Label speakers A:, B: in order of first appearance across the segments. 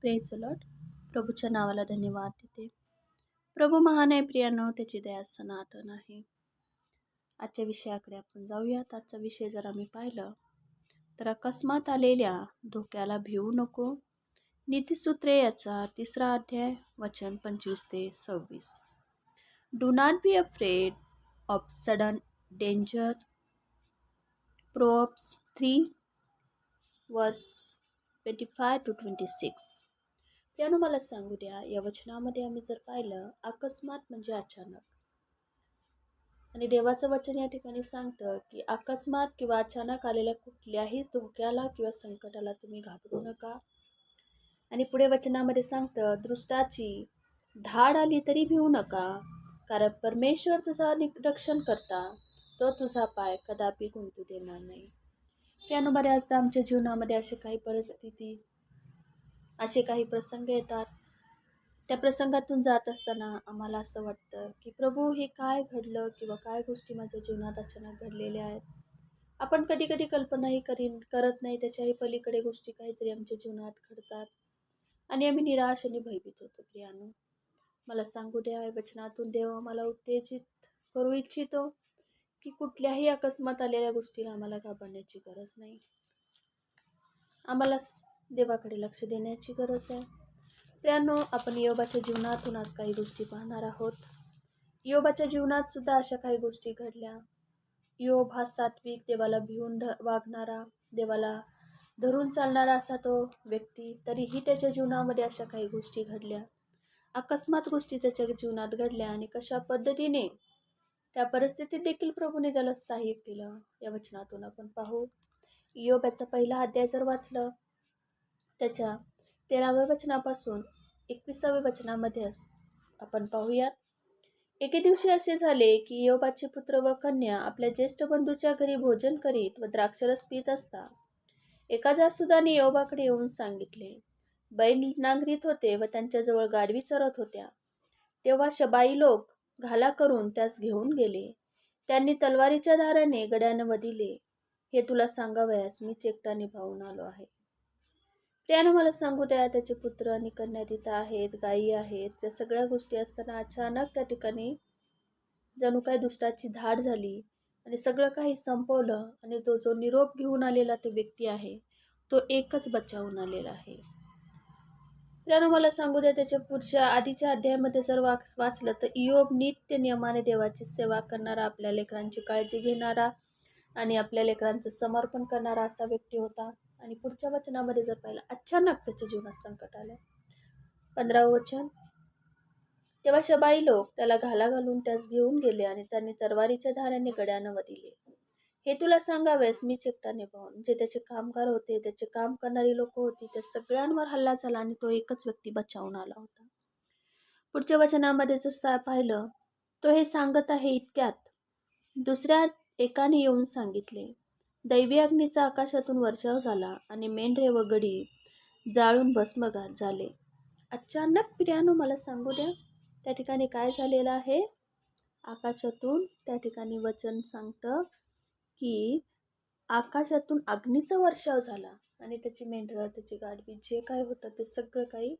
A: Praise lot प्रभूच्या नावाला धन्यवाद देते. प्रभू महान आहे प्रियानो त्याची दया सनातन आहे. आजच्या विषयाकडे आपण जाऊयात. आजचा विषय जर आम्ही पाहिलं तर अकस्मात आलेल्या धोक्याला भिवू नको. नीतिसूत्रे याचा तिसरा अध्याय वचन पंचवीस ते सव्वीस. Do not be afraid of sudden danger Proverbs three verse twenty five to twenty six त्यानं मला सांगू द्या या वचनामध्ये आम्ही जर पाहिलं अकस्मात म्हणजे अचानक. आणि देवाचं वचन या ठिकाणी सांगतं की अकस्मात किंवा अचानक आलेल्या कुठल्याही धोक्याला किंवा संकटाला तुम्ही घाबरू नका. आणि पुढे वचनामध्ये सांगतं दृष्टाची धाड आली तरी भिवू नका कारण परमेश्वर तुझा रक्षण करता तो तुझा पाय कदापि गुंतू देणार नाही. त्यानं बऱ्याचदा आमच्या जीवनामध्ये असे काही परिस्थिती असे काही प्रसंग येतात. त्या प्रसंगातून जात असताना आम्हाला असं वाटतं की प्रभू हे काय घडलं किंवा काय गोष्टी माझ्या जीवनात अचानक घडलेल्या आहेत? आपण कधी कधी कल्पनाही करीन करत नाही त्याच्याही पलीकडे गोष्टी काहीतरी आमच्या जीवनात घडतात. आणि आम्ही निराश आणि भयभीत होतो प्रियानो. मला सांगू द्या वचनातून देव मला उत्तेजित करू इच्छितो की कुठल्याही अकस्मात आलेल्या गोष्टीला आम्हाला घाबरण्याची गरज नाही. आम्हाला देवाकडे लक्ष देण्याची गरज आहे. त्यानो आपण योबाच्या जीवनातून आज काही गोष्टी पाहणार आहोत. योबाच्या जीवनात सुद्धा अशा काही गोष्टी घडल्या. योब हा सात्विक देवाला भिवून वागणारा देवाला धरून चालणारा असा तो व्यक्ती तरीही त्याच्या जीवनामध्ये अशा काही गोष्टी घडल्या. अकस्मात गोष्टी त्याच्या जीवनात घडल्या आणि कशा पद्धतीने त्या परिस्थितीत देखील प्रभूने त्याला सहाय्य केलं या वचनातून आपण पाहू. योब याचा पहिला अध्याय जर वाचलं त्याच्या तेराव्या वचनापासून एकविसाव्या वचनामध्ये आपण पाहूयात. एके दिवशी असे झाले की योबाचे पुत्र व कन्या आपल्या ज्येष्ठ बंधूच्या घरी भोजन करीत व द्राक्षरस पित असता. एका जासुदाने योबाकडे येऊन सांगितले बैल नांगरीत होते व त्यांच्याजवळ गाडवी चरत होत्या. तेव्हा शबाई लोक घाला करून त्यास घेऊन गेले. त्यांनी तलवारीच्या धाराने गड्यानं दिले हे तुला सांगावयास मीच एकटा निभावून आलो आहे. त्यानं मला सांगू द्या त्याचे पुत्र आणि कन्या तिथं आहेत गायी आहेत त्या सगळ्या गोष्टी असताना अचानक त्या ठिकाणी जणू काय दुष्टाची धाड झाली आणि सगळं काही संपवलं आणि तो जो निरोप घेऊन आलेला तो व्यक्ती आहे तो एकच बचावून आलेला आहे. त्यानं मला सांगू द्या त्याच्या पुढच्या आधीच्या अध्यायामध्ये जर वाच वाचलं तर इयोब नित्य नियमाने देवाची सेवा करणारा आपल्या लेकरांची काळजी घेणारा आणि आपल्या लेकरांचं समर्पण करणारा असा व्यक्ती होता. आणि पुढच्या वचनामध्ये जर पाहिलं अचानक त्याच्या जीवनात संकट आलं. पंधरावं वचन तेव्हा शबाई लोक त्याला घाला घालून त्यास घेऊन गेले आणि त्यांनी तरवारीच्या धाराने गड्यानं दिले. हे तुला सांगावेस मी चिकटाने पाहून. जे त्याचे कामगार होते त्याचे काम करणारी लोक होती त्या सगळ्यांवर हल्ला झाला आणि तो एकच व्यक्ती बचावून आला होता. पुढच्या वचनामध्ये जर पाहिलं तो हे सांगत आहे इतक्यात दुसऱ्या एकाने येऊन सांगितले दैवी अग्नीचा आकाशातून वर्षाव झाला आणि मेंढरे व गडी जाळून भस्मघात झाले. अचानक प्रियानो मला सांगू द्या त्या ठिकाणी काय झालेलं आहे? आकाशातून त्या ठिकाणी वचन सांगतं की आकाशातून अग्नीचा वर्षाव झाला आणि त्याची मेंढरं त्याची गाडवी जे काय होतं ते सगळं काही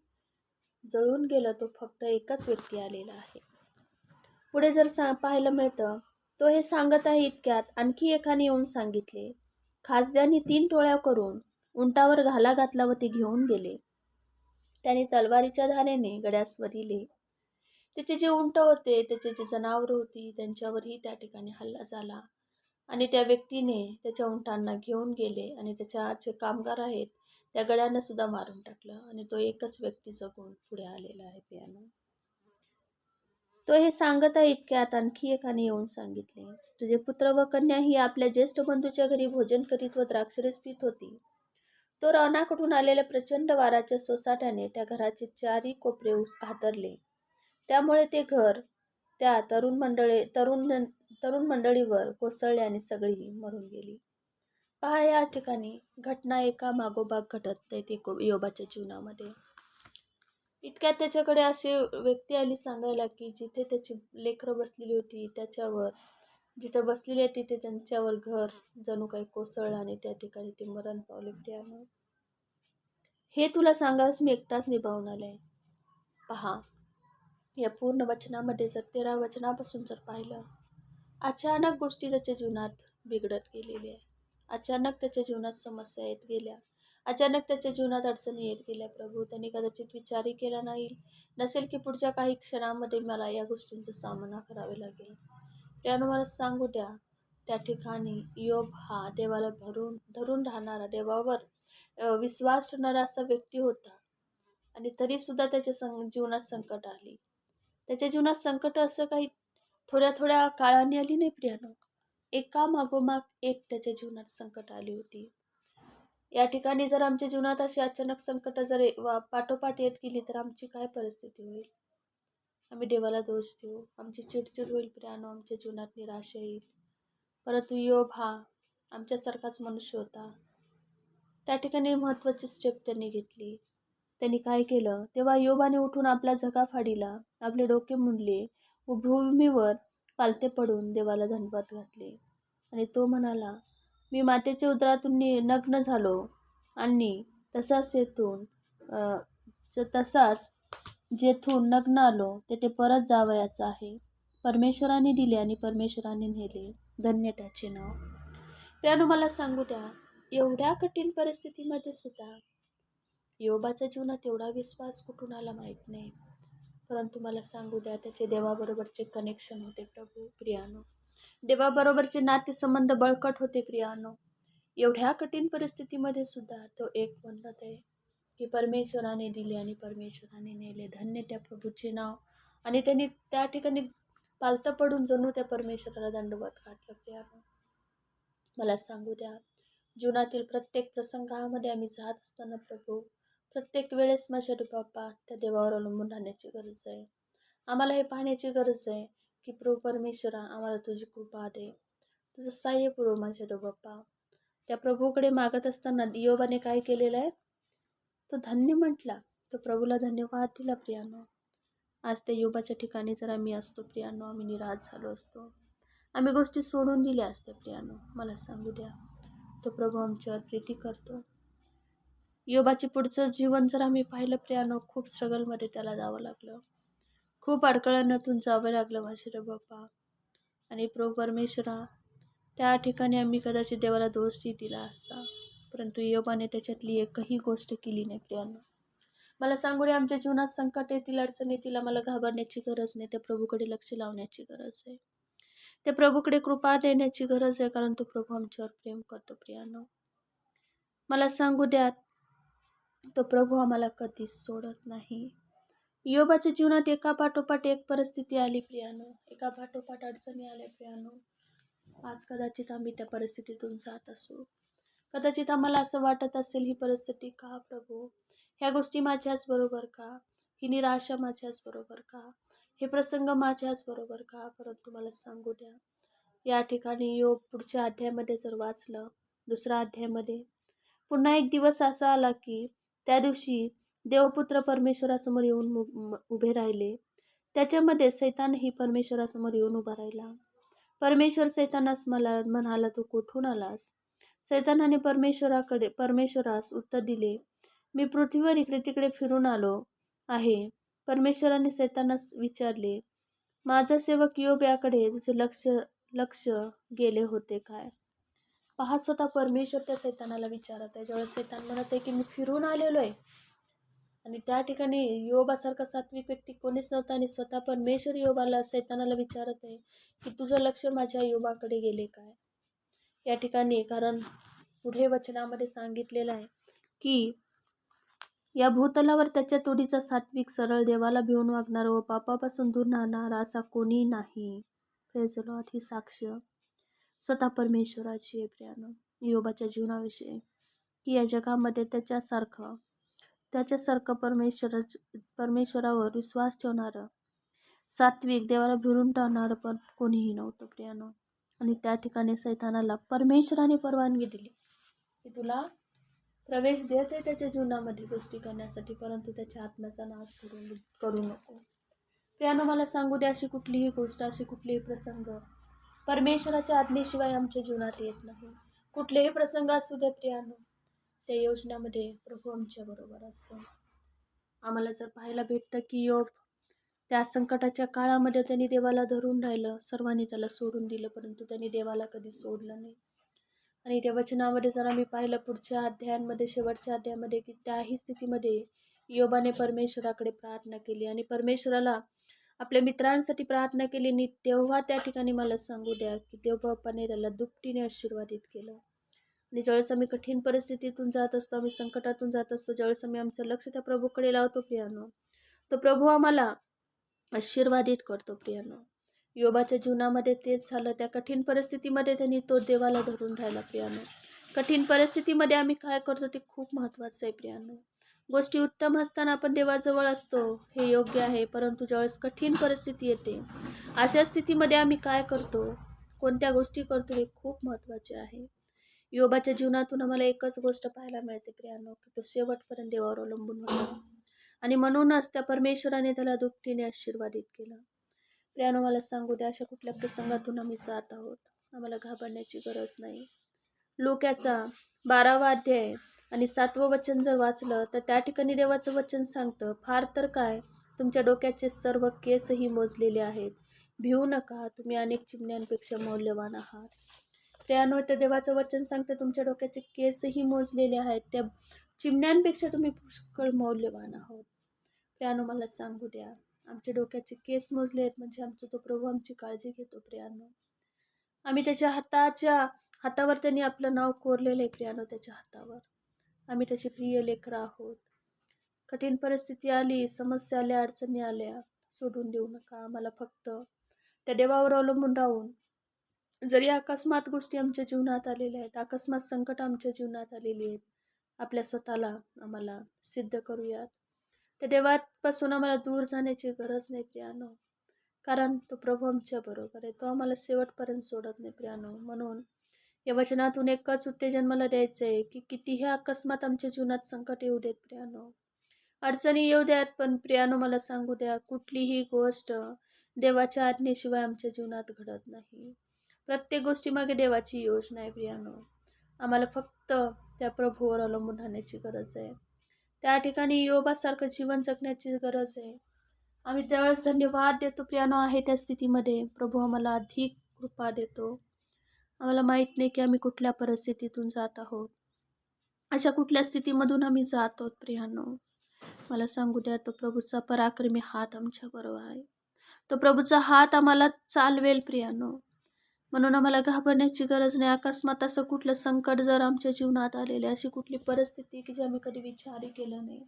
A: जळून गेलं. तो फक्त एकच व्यक्ती आलेला आहे. पुढे जर सा पाहायला मिळतं तो हे सांगत आहे इतक्यात आणखी एकाने येऊन सांगितले. खासद्याने तीन टोळ्या करून उंटावर घाला घातला व ते घेऊन गेले. त्याने तलवारीच्या धारेने गड्यास वरिले त्याचे जे उंट होते त्याचे जे जनावरं होती त्यांच्यावरही त्या ठिकाणी हल्ला झाला. आणि त्या व्यक्तीने त्याच्या उंटांना घेऊन गेले आणि त्याच्या जे कामगार आहेत त्या गड्यांना सुद्धा मारून टाकलं. आणि तो एकच व्यक्ती जगून पुढे आलेला आहे पियानो. तो हे सांगत आहे इतक्यात आणखी एकाने येऊन सांगितले. तुझे पुत्र व कन्या ही आपल्या ज्येष्ठ बंधूच्या घरी भोजन करीत व द्राक्षरस पित होती. तो रानाकडून आलेल्या प्रचंड वाराच्या सोसाट्याने त्या घराचे चारही कोपरे हातरले. त्यामुळे ते घर त्या तरुण मंडळी तरुण तरुण मंडळीवर कोसळले आणि सगळी मरून गेली. पहा या ठिकाणी घटना एका मागोमाग घटत ते योबाच्या जीवनामध्ये. इतक्यात त्याच्याकडे अशी व्यक्ती आली सांगायला की जिथे त्याची लेकरं बसलेली होती त्याच्यावर जिथं बसलेली आहे तिथे त्यांच्यावर घर जणू काही कोसळलं आणि त्या ठिकाणी ते मरण पावले त्यामुळे हे तुला सांगावंच मी एकटाच निभावून आले. पहा या पूर्ण वचनामध्ये जर तेरा वचनापासून जर पाहिलं अचानक गोष्टी त्याच्या जीवनात बिघडत गेलेल्या आहे अचानक त्याच्या जीवनात समस्या येत गेल्या. अचानक त्याच्या जीवनात अडचणी येत गेल्या. प्रभू त्यांनी कदाचित विचारही केला नाही. नसेल की पुढच्या काही क्षणामध्ये मला या गोष्टींचा सामना करावे लागेल. त्यानं मला सांगू द्या त्या ठिकाणी योब हा देवाला भरून धरून राहणारा देवावर विश्वास ठेवणारा असा व्यक्ती होता. आणि तरी सुद्धा त्याच्या सं जीवनात संकट आली. त्याच्या जीवनात संकट असं काही थोड्या थोड्या काळाने आली नाही प्रियानो. एका मागोमाग एक त्याच्या जीवनात संकट आली होती. या ठिकाणी जर आमच्या जीवनात अशी अचानक संकट जर वा- पाठोपाठ येत गेली तर आमची काय परिस्थिती होईल? आम्ही देवाला दोष देऊ. आमची चिडचिड होईल प्रियानो आमच्या जीवनात निराशा येईल. परंतु योब हा आमच्यासारखाच मनुष्य होता. त्या ठिकाणी महत्त्वाची स्टेप त्यांनी घेतली. त्यांनी काय केलं? तेव्हा योबाने उठून आपला झगा फाडीला आपले डोके मुंडले व भूमीवर पालते पडून देवाला धन्यवाद घातले. आणि तो म्हणाला मी मातेच्या उदरातून नि- नग्न झालो. आणि तसाच येथून तसाच जेथून नग्न आलो तेथे परत जावयाचं आहे. परमेश्वराने दिले आणि परमेश्वराने नेले. धन्य त्याचे नाव. त्यानं मला सांगू द्या एवढ्या कठीण परिस्थितीमध्ये सुद्धा योबाच्या जीवनात एवढा विश्वास कुठून आला माहीत नाही. परंतु मला सांगू द्या त्याचे देवाबरोबरचे कनेक्शन होते प्रभू प्रियानो. देवाबरोबरचे नातेसंबंध बळकट होते प्रियानो. एवढ्या कठीण परिस्थितीमध्ये सुद्धा तो एक म्हणत आहे की परमेश्वराने दिले आणि परमेश्वराने नेले. धन्य त्या प्रभूचे नाव. आणि त्यांनी त्या ठिकाणी पालतं पडून जणू त्या परमेश्वराला दंडवत घातलं प्रियानो. मला सांगू द्या जीवनातील प्रत्येक प्रसंगामध्ये आम्ही जात असताना प्रभू प्रत्येक वेळेस माझ्या बाप्पा त्या देवावर अवलंबून राहण्याची गरज आहे. आम्हाला हे पाहण्याची गरज आहे की प्रभू परमेश्वरा आम्हाला तुझी कृपा दे तुझं सहाय्य पुरव माझ्या दो बाप्पा त्या प्रभूकडे मागत असताना योबाने काय केलेलं आहे तो धन्य म्हटला तो प्रभूला धन्यवाद दिला प्रियानो आज त्या योबाच्या ठिकाणी जर आम्ही असतो प्रियानो आम्ही निराश झालो असतो आम्ही गोष्टी सोडून दिल्या असत्या प्रियानो मला सांगू द्या तो प्रभू आमच्यावर प्रीती करतो योबाचे पुढचं जीवन जर आम्ही पाहिलं प्रियानो खूप स्ट्रगलमध्ये त्याला जावं लागलं खूप अडकळण्यातून जावं लागलं वासुदेव बाप्पा आणि प्रभू परमेश्वरा त्या ठिकाणी आम्ही कदाचित देवाला दोषही दिला असता परंतु योबाने त्याच्यातली एकही गोष्ट केली नाही प्रियांना मला सांगू दे आमच्या जीवनात संकट येतील अडचण येतील आम्हाला घाबरण्याची गरज नाही त्या प्रभूकडे लक्ष लावण्याची गरज आहे. त्या प्रभूकडे कृपा देण्याची गरज आहे कारण तो प्रभू आमच्यावर प्रेम करतो प्रियानो. मला सांगू द्या तो प्रभू आम्हाला कधीच सोडत नाही. योबाच्या जीवनात एका पाठोपाठ एक परिस्थिती आली प्रियानो. एका पाठोपाठ अडचणी आल्या प्रियानो. आज कदाचित आम्ही त्या परिस्थितीतून जात असू. कदाचित आम्हाला असं वाटत असेल ही परिस्थिती का प्रभू? ह्या गोष्टी माझ्याच बरोबर का? ही निराशा माझ्याच बरोबर का? हे प्रसंग माझ्याच बरोबर का? परंतु मला सांगू द्या. या ठिकाणी योग पुढच्या अध्यायामध्ये जर वाचलं दुसऱ्या अध्यायामध्ये पुन्हा एक दिवस असा आला की त्या दिवशी देवपुत्र परमेश्वरासमोर येऊन मु- उभे राहिले. त्याच्यामध्ये सैतानही परमेश्वरासमोर येऊन उभा राहिला. परमेश्वर सैतानास मला म्हणाला तू कुठून आलास? सैतानाने परमेश्वराकडे परमेश्वरास उत्तर दिले मी पृथ्वीवर इकडे तिकडे फिरून आलो आहे. परमेश्वराने सैतानास विचारले माझा सेवक योब याकडे तुझे लक्ष लक्ष गेले होते काय? पहा स्वतः परमेश्वर त्या सैतानाला विचारत आहे ज्यावेळेस सैतान म्हणत आहे की मी फिरून आलेलो आहे. आणि त्या ठिकाणी योबासारखा सात्विक व्यक्ती कोणीच नव्हता आणि स्वतः परमेश्वर योबाला सैतानाला विचारत आहे की तुझं लक्ष माझ्या योबाकडे गेले काय? या ठिकाणी कारण पुढे वचनामध्ये सांगितलेलं आहे की या भूतलावर त्याच्या तोडीचा सात्विक सरळ देवाला भिवून वागणारा व पापापासून दूर राहणारा असा कोणी नाही. प्रेज ही साक्ष स्वतः परमेश्वराची आहे प्रियानं. योबाच्या जीवनाविषयी की या जगामध्ये त्याच्यासारखं त्याच्यासारखं परमेश्वर परमेश्वरावर विश्वास ठेवणारं. सात्विक देवाला भिरून टाळणारं पण कोणीही नव्हतं प्रियानो. आणि त्या ठिकाणी सैतानाला परमेश्वराने परवानगी दिली. की तुला प्रवेश देत आहे त्याच्या जीवनामध्ये गोष्टी करण्यासाठी परंतु त्याच्या आत्म्याचा नाश करू करू नको. प्रियानो मला सांगू द्या अशी कुठलीही गोष्ट अशी कुठलीही प्रसंग परमेश्वराच्या आज्ञेशिवाय आमच्या जीवनात येत नाही. कुठलेही प्रसंग असू द्या प्रियानो. त्या योजनामध्ये प्रभू आमच्या बरोबर असतो. आम्हाला जर पाहायला भेटतं की योग त्या संकटाच्या काळामध्ये त्यांनी देवाला धरून राहिलं सर्वांनी त्याला सोडून दिलं परंतु त्यांनी देवाला कधी सोडलं नाही. आणि त्या वचनामध्ये जर आम्ही पाहिलं पुढच्या अध्यायांमध्ये शेवटच्या अध्यायामध्ये की त्याही स्थितीमध्ये योबाने परमेश्वराकडे प्रार्थना केली आणि परमेश्वराला आपल्या मित्रांसाठी प्रार्थना केली. आणि तेव्हा त्या ठिकाणी मला सांगू द्या की देवबापाने त्याला दुपटीने आशीर्वादित केलं. आणि ज्यावेळेस आम्ही कठीण परिस्थितीतून जात असतो आम्ही संकटातून जात असतो ज्यावेळेस आम्ही आमचं लक्ष त्या प्रभूकडे लावतो प्रियानो तो प्रभू आम्हाला आशीर्वादित करतो प्रियानो. योबाच्या जीवनामध्ये तेच झालं त्या कठीण परिस्थितीमध्ये त्यांनी तो देवाला धरून राहिला प्रियानो. कठीण परिस्थितीमध्ये आम्ही काय करतो ते खूप महत्त्वाचं आहे प्रियानो. गोष्टी उत्तम असताना आपण देवाजवळ असतो हे योग्य आहे परंतु ज्यावेळेस कठीण परिस्थिती येते अशा स्थितीमध्ये आम्ही काय करतो कोणत्या गोष्टी करतो हे खूप महत्त्वाचे आहे. योबाच्या जीवनातून आम्हाला एकच गोष्ट पाहायला मिळते प्रियानो की तो शेवटपर्यंत देवावर अवलंबून होता. आणि म्हणूनच त्या परमेश्वराने त्याला दुपटीने आशीर्वादित केलं. प्रियानो मला सांगू द्या अशा कुठल्या प्रसंगातून आम्ही जात आहोत? आम्हाला घाबरण्याची गरज नाही. लोक्याचा बारावा अध्याय आणि सातवं वचन जर वाचलं तर त्या ठिकाणी देवाचं वचन सांगतं फार तर काय तुमच्या डोक्याचे सर्व केसही मोजलेले आहेत. भिवू नका तुम्ही अनेक चिमण्यांपेक्षा मौल्यवान आहात. त्या देवाचं वचन सांगतं तुमच्या डोक्याचे केसही मोजलेले आहेत. त्या चिमण्यांपेक्षा तुम्ही पुष्कळ मौल्यवान आहोत. प्रियानो मला सांगू द्या आमच्या डोक्याचे केस मोजले आहेत म्हणजे आमचा तो प्रभू आमची काळजी घेतो प्रियानो. आम्ही त्याच्या हाताच्या हातावर त्यांनी आपलं नाव कोरलेलं आहे प्रियानो त्याच्या हातावर. आम्ही त्याचे प्रिय लेकर आहोत. कठीण परिस्थिती आली समस्या आल्या अडचणी आल्या सोडून देऊ नका आम्हाला फक्त त्या देवावर अवलंबून राहून जरी अकस्मात गोष्टी आमच्या जीवनात आलेल्या आहेत अकस्मात संकट आमच्या जीवनात आलेली आहेत आपल्या स्वतःला आम्हाला सिद्ध करूयात. त्या देवापासून आम्हाला दूर जाण्याची गरज नाही प्रियानो. कारण तो प्रभू आमच्या बरोबर आहे. तो आम्हाला शेवटपर्यंत सोडत नाही प्रियानो. म्हणून या वचनातून एकच उत्तेजन मला द्यायचं आहे की कितीही अकस्मात आमच्या जीवनात संकट येऊ देत प्रियानो. अडचणी येऊ द्यात पण प्रियानो मला सांगू द्या कुठलीही गोष्ट देवाच्या आज्ञेशिवाय आमच्या जीवनात घडत नाही. प्रत्येक गोष्टीमागे देवाची योजना आहे प्रियानो. आम्हाला फक्त त्या प्रभूवर अवलंबून राहण्याची गरज आहे. त्या ठिकाणी योगासारखं जीवन जगण्याची गरज आहे. आम्ही त्यावेळेस धन्यवाद देतो प्रियानो आहे त्या स्थितीमध्ये प्रभू आम्हाला अधिक कृपा देतो. आम्हाला माहीत नाही की आम्ही कुठल्या परिस्थितीतून जात आहोत. अशा कुठल्या स्थितीमधून आम्ही जात आहोत प्रियानो? मला सांगू द्या तो प्रभूचा पराक्रमी हात आमच्या बरोबर आहे. तो प्रभूचा हात आम्हाला चालवेल प्रियानो. म्हणून आम्हाला घाबरण्याची गरज नाही. अकस्मात असं कुठलं संकट जर आमच्या जीवनात आलेले अशी कुठली परिस्थिती की जी आम्ही कधी विचारही केलं नाही.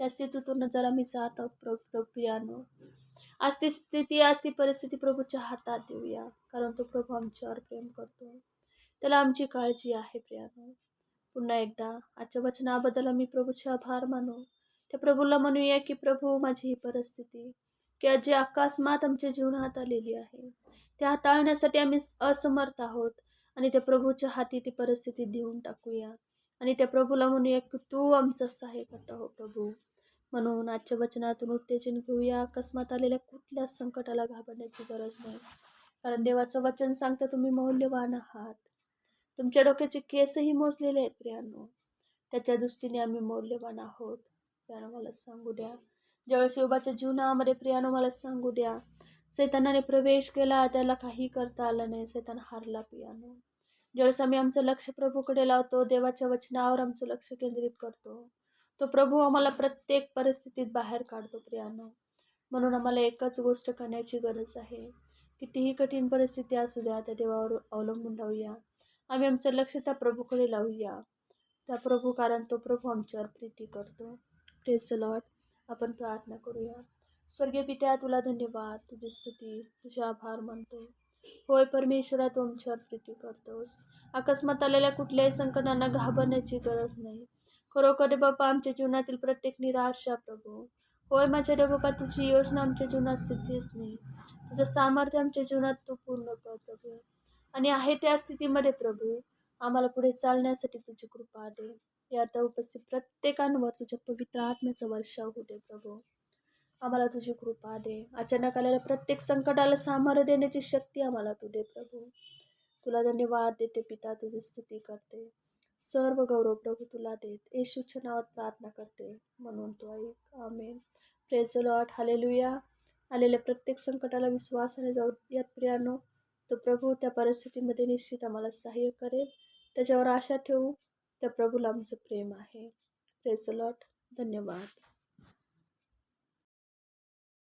A: त्या स्थितीतून जर आम्ही जात आहोत प्र प्रियानो आज ती स्थिती आज ती परिस्थिती प्रभूच्या हातात देऊया. कारण तो प्रभू आमच्यावर प्रेम करतो. त्याला आमची काळजी आहे प्रियानो. पुन्हा एकदा आजच्या वचनाबद्दल आम्ही प्रभूचे आभार मानू. त्या प्रभूला म्हणूया की प्रभू माझी ही परिस्थिती किंवा जे अकस्मात आमच्या जीवनात आलेली आहे ते हाताळण्यासाठी आम्ही असमर्थ आहोत. आणि त्या प्रभूच्या हाती ती परिस्थिती देऊन टाकूया. आणि त्या प्रभूला म्हणूया की तू आमचं सहाय्य करता हो प्रभू. म्हणून आजच्या वचनातून उत्तेजन घेऊया. अकस्मात आलेल्या कुठल्याच संकटाला घाबरण्याची गरज नाही. कारण देवाचं वचन सांगतं तुम्ही मौल्यवान आहात. तुमच्या डोक्याचे केसही मोजलेले आहेत प्रियानो. त्याच्या दृष्टीने आम्ही मौल्यवान आहोत. प्रियानो मला सांगू द्या. ज्यावेळेस योबाच्या जीवनामध्ये प्रियानो मला सांगू द्या सैतानाने प्रवेश केला त्याला काही करता आलं नाही. सैतान हारला प्रियानो. ज्यावेळेस आम्ही आमचं लक्ष प्रभूकडे लावतो देवाच्या वचनावर आमचं लक्ष केंद्रित करतो. तो प्रभू आम्हाला प्रत्येक परिस्थितीत बाहेर काढतो प्रियानो. म्हणून आम्हाला एकच गोष्ट करण्याची गरज आहे. कितीही कठीण परिस्थिती असू द्या त्या देवावर अवलंबून राहूया. आम्ही आमचं लक्ष त्या प्रभूकडे लावूया. त्या प्रभू कारण तो प्रभू आमच्यावर प्रीती करतो. प्रेस लॉट आपण प्रार्थना करूया. स्वर्गीय पित्या तुला धन्यवाद. तुझी स्तुती तुझे आभार मानतो. होय परमेश्वरा तू आमच्यावर प्रीती करतोस अकस्मात आलेल्या कुठल्याही संकटांना घाबरण्याची गरज नाही. खरोखर रे बाबा आमच्या जीवनातील प्रत्येक निराशा प्रभू. होय माझ्या रे बाबा तुझी योजना आमच्या जीवनात सिद्धीच नाही. तुझं सामर्थ्य आमच्या जीवनात तू पूर्ण कर प्रभू. आणि आहे त्या स्थितीमध्ये प्रभू आम्हाला पुढे चालण्यासाठी तुझी कृपा दे. या आता उपस्थित प्रत्येकांवर तुझ्या पवित्र आत्म्याचा वर्षाव होऊ दे प्रभू. आम्हाला तुझी कृपा दे. अचानक आलेल्या प्रत्येक संकटाला सामोरं देण्याची शक्ती आम्हाला तू दे प्रभू. तुला धन्यवाद देते पिता तुझी स्तुती करते. सर्व गौरव प्रभू तुला देत. येशूच्या नावात प्रार्थना करते. म्हणून तो ऐक. आमेन. प्रेज लॉट हालेलुया आलेल्या प्रत्येक संकटाला विश्वासाने जाऊ यात प्रियानो तो प्रभू त्या परिस्थितीमध्ये निश्चित आम्हाला सहाय्य करेल. त्याच्यावर आशा ठेवू. त्या प्रभूला आमचं प्रेम आहे. प्रेसलॉट धन्यवाद.